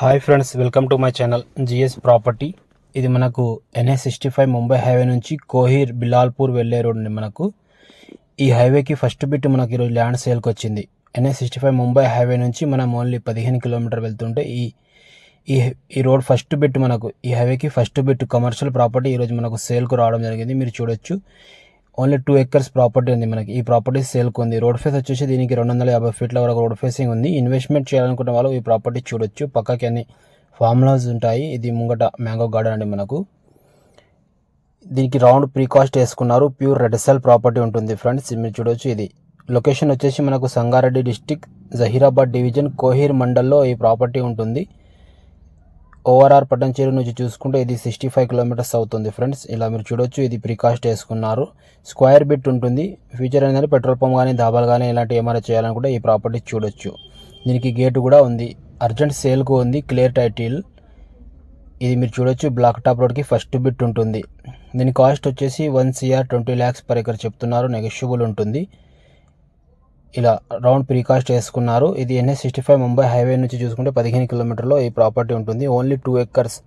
Hi friends welcome to my channel GS property. ఇది మనకు NA sixty five Mumbai highway నుంచి కోహిర్ బిలాల్పూర్ వెళ్ళే road ఉంది మనకు. ఈ హైవేకి ఫస్ట్ బిట్ మనకి ఈరోజు ల్యాండ్ సేల్కి వచ్చింది. NA sixty five Mumbai highway నుంచి మనం ఓన్లీ పదిహేను కిలోమీటర్ వెళ్తుంటే ఈ ఈ ఈ రోడ్ ఫస్ట్ బిట్ మనకు ఈ హైవేకి ఫస్ట్ బిట్ కమర్షియల్ ప్రాపర్టీ ఈరోజు మనకు సేల్కు రావడం జరిగింది. మీరు చూడొచ్చు. ఓన్లీ టూ ఎకర్స్ ప్రాపర్టీ ఉంది మనకి. ఈ ప్రాపర్టీ సేల్కి ఉంది. రోడ్ ఫేస్ వచ్చేసి దీనికి రెండు వందల యాభై ఫీట్ల వరకు రోడ్ ఫేసింగ్ ఉంది. ఇన్వెస్ట్మెంట్ చేయాలనుకున్న వాళ్ళు ఈ ప్రాపర్టీ చూడొచ్చు. పక్కకి అన్ని ఫామ్ హౌస్ ఉంటాయి. ఇది ముంగట మ్యాంగో గార్డెన్ అండి మనకు. దీనికి రౌండ్ ప్రీకాస్ట్ వేసుకున్నారు. ప్యూర్ రెడ్ సెల్ ప్రాపర్టీ ఉంటుంది ఫ్రెండ్స్ మీరు చూడొచ్చు. ఇది లొకేషన్ వచ్చేసి మనకు సంగారెడ్డి డిస్టిక్ జహీరాబాద్ డివిజన్ కోహీర్ మండల్లో ఈ ప్రాపర్టీ ఉంటుంది. ఓవరాల్ పట్టణచేరు నుంచి చూసుకుంటే ఇది సిక్స్టీ ఫైవ్ కిలోమీటర్స్ అవుతుంది ఫ్రెండ్స్. ఇలా మీరు చూడొచ్చు ఇది ప్రికాస్ట్ వేసుకున్నారు. స్క్వేర్ బిట్ ఉంటుంది. ఫ్యూచర్ అనేది పెట్రోల్ పంప్ కానీ దాబాలు కానీ ఇలాంటి ఏమైనా చేయాలనుకుంటే ఈ ప్రాపర్టీ చూడొచ్చు. దీనికి గేట్ కూడా ఉంది. అర్జెంట్ సేల్కు ఉంది క్లియర్ టైటిల్ ఇది మీరు చూడొచ్చు బ్లాక్ టాప్ రోడ్కి ఫస్ట్ బిట్ ఉంటుంది. దీని కాస్ట్ వచ్చేసి one CR twenty lakhs per acre చెప్తున్నారు నెగోషియబుల్ ఉంటుంది. ఇలా రౌండ్ ప్రీకాస్ట్ చేసుకున్నారు. ఇది NH sixty five Mumbai highway నుంచి చూసుకుంటే పదిహేను కిలోమీటర్లో ఈ ప్రాపర్టీ ఉంటుంది. Only two acres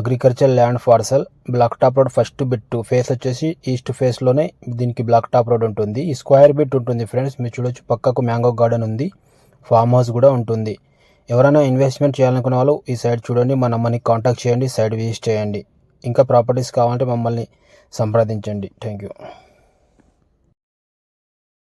agriculture land parcel black top road first bit face వచ్చేసి ఈస్ట్ ఫేస్లోనే దీనికి బ్లాక్ టాప్ రోడ్ ఉంటుంది. ఈ స్క్వేర్ బిట్ ఉంటుంది ఫ్రెండ్స్ మీరు చూడొచ్చు పక్కకు మ్యాంగో గార్డెన్ ఉంది. ఫామ్ హౌస్ కూడా ఉంటుంది. ఎవరైనా ఇన్వెస్ట్మెంట్ చేయాలనుకునే వాళ్ళు ఈ సైడ్ చూడండి. మా నమ్మని కాంటాక్ట్ చేయండి. సైడ్ విజిట్ చేయండి. ఇంకా ప్రాపర్టీస్ కావాలంటే మమ్మల్ని సంప్రదించండి. Thank you